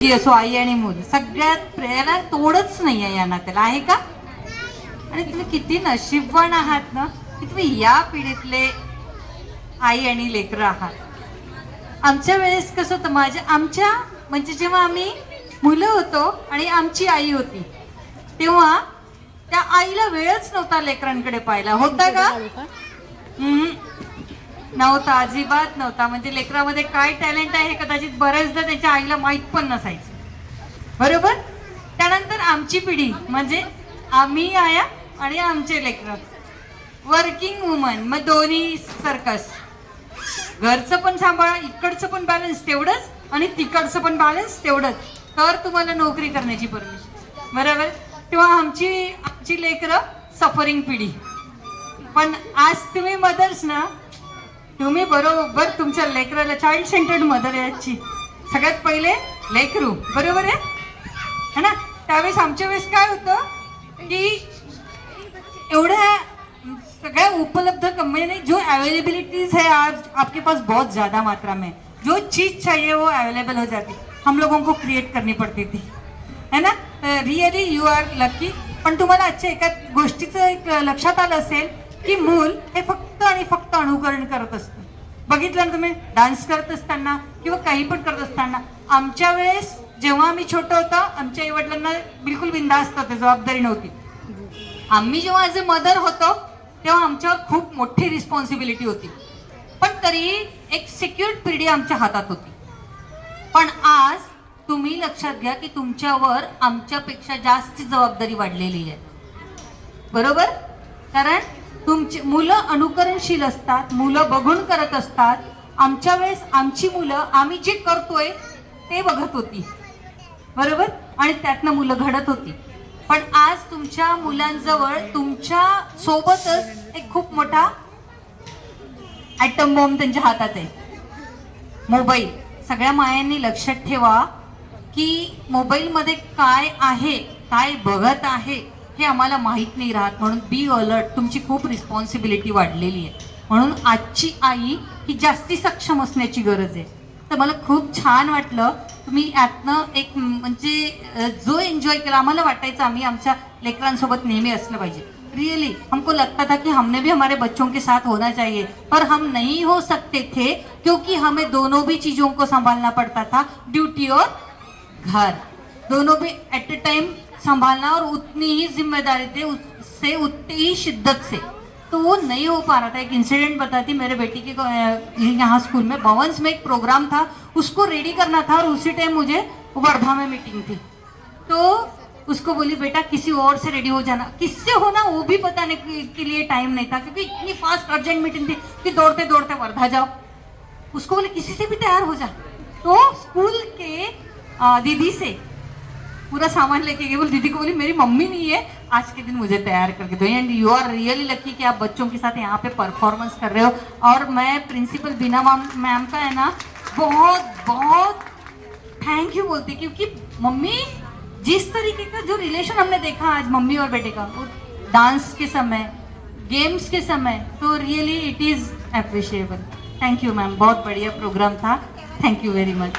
असो आई आणि मूल सगळ्यात प्रेरणा तोडच नाही आहे या नात्याला आहे का? आणि तुम्ही किती नशीबवान आहात ना की तुम्ही या पिढीतले आई आणि लेकरं आहात. आमच्या वेळेस कसं होतं माझ्या आमच्या म्हणजे जेव्हा आम्ही मुलं होतो आणि आमची आई होती तेव्हा त्या आईला वेळच नव्हता लेकरांकडे पाहायला. होता का? हम्म. नव्हता अजिबात नव्हता. म्हणजे लेकरामध्ये काय टॅलेंट आहे हे कदाचित बऱ्याचदा त्याच्या आईला माहीत पण नसायचं. बरोबर? त्यानंतर आमची पिढी म्हणजे आम्ही आया आणि आमचे लेकरं. वर्किंग वुमन मग दोन्ही सर्कस घरचं पण सांभाळा इकडचं पण बॅलन्स तेवढंच आणि तिकडचं पण बॅलन्स तेवढंच. तर तुम्हाला नोकरी करण्याची परमिशन बरोबर? तेव्हा आमची आमची लेकरं सफरिंग पिढी. पण आज तुम्ही मदर्स ना तुम्ही बरोबर तुमच्या लेकराला चाइल्ड सेंटर्ड मदर याची सगळ्यात पहिले लेकरू बरोबर आहे? है ना? त्यावेळेस आमच्या वेळेस काय होतं की एवढ्या सगळ्या उपलब्ध कंपनी म्हणजे जो अवेलेबिलिटीज है आज आपके पास बहुत ज्यादा मात्रा में. जो चीज चाहिए वो अवेलेबल हो जाती. हम लोगों को क्रिएट करनी पड़ती थी. है ना? रिअली यू आर लकी पण तुम्हाला आजच्या एका गोष्टीचं एक लक्षात आलं असेल की मूल हे फक्त आणि फक्त अनुकरण करत असतं. बघितलं ना तुम्ही? डान्स करत असताना किंवा काही पण करत असताना आमच्या वेळेस जेव्हा आम्ही छोटं होतं आमच्या आईवडिलांना बिलकुल बिंदास्त होते जबाबदारी नव्हती. आम्ही जेव्हा ॲज अ मदर होतो तेव्हा आमच्यावर खूप मोठी रिस्पॉन्सिबिलिटी होती. पण तरी एक सिक्युअर्ड पिढी आमच्या हातात होती. पण आज तुम्ही लक्षात घ्या की तुमच्यावर आमच्यापेक्षा जास्त जबाबदारी वाढलेली आहे. बरोबर? कारण तुमची मुलं अनुकरणशील असतात मुलं बघून करत असतात. आमच्या वेळेस आमची मुलं आम्ही जे करतोय ते बघत होती. बरोबर? आणि त्यातनं मुलं घडत होती. पण आज तुमच्या मुलांजवळ तुमच्या सोबतच एक खूप मोठा ॲटम बॉम्ब त्यांच्या हातात आहे. मोबाईल. सगळ्या मायांनी लक्षात ठेवा की मोबाईलमध्ये काय आहे काय बघत आहे हे आम्हाला माहीत नाही राहत. म्हणून बी अलर्ट तुमची खूप रिस्पॉन्सिबिलिटी वाढलेली आहे. म्हणून आजची आई ही जास्ती सक्षम असण्याची गरज आहे. तर मला खूप छान वाटलं. तुम्ही यातनं एक म्हणजे जो एन्जॉय केला आम्हाला वाटायचं आम्ही आमच्या लेकरांसोबत नेहमी असलं पाहिजे. रियली हमको लगता था कि हमने भी हमारे बच्चों के साथ होना चाहिए. पर हम नहीं हो सकते थे क्योंकि हमें दोनों भी चीज़ों को संभालना पड़ता था. ड्यूटी और घर. दोनों भी एट अ टाइम संभालना और उतनी ही ज़िम्मेदारी थे उससे उतनी ही शिद्दत से। तो वो नहीं हो पा रहा था। एक इंसिडेंट बताती मेरे बेटी के यहाँ स्कूल में। भवंस में एक प्रोग्राम था, उसको रेडी करना था और उसी टाइम मुझे वर्धा में मीटिंग थी। तो उसको बोली, बेटा, किसी और से रेडी हो जाना। किससे होना, वो भी बताने के लिए टाइम नहीं था, क्योंकि इतनी फास्ट अर्जेंट मीटिंग थी कि दौड़ते दौड़ते वर्धा जाओ। उसको बोले, किसी से भी तैयार हो जा। तो स्कूल के दीदी से पूरा सामान लेके गए बोल, दीदी को बोली, मेरी मम्मी नहीं है। आज के दिन मुझे तैयार करके दो। And you are really lucky कि आप बच्चों के साथ यहाँ पे परफॉर्मेंस कर रहे हो। और मैं प्रिंसिपल बीना मैम का है ना, बहुत बहुत थैंक यू बोलती क्योंकि मम्मी, जिस तरीके का जो रिलेशन हमने देखा आज मम्मी और बेटे का, वो डांस के समय गेम्स के समय तो really it is appreciable thank you ma'am बहुत बढ़िया प्रोग्राम था। Thank you very much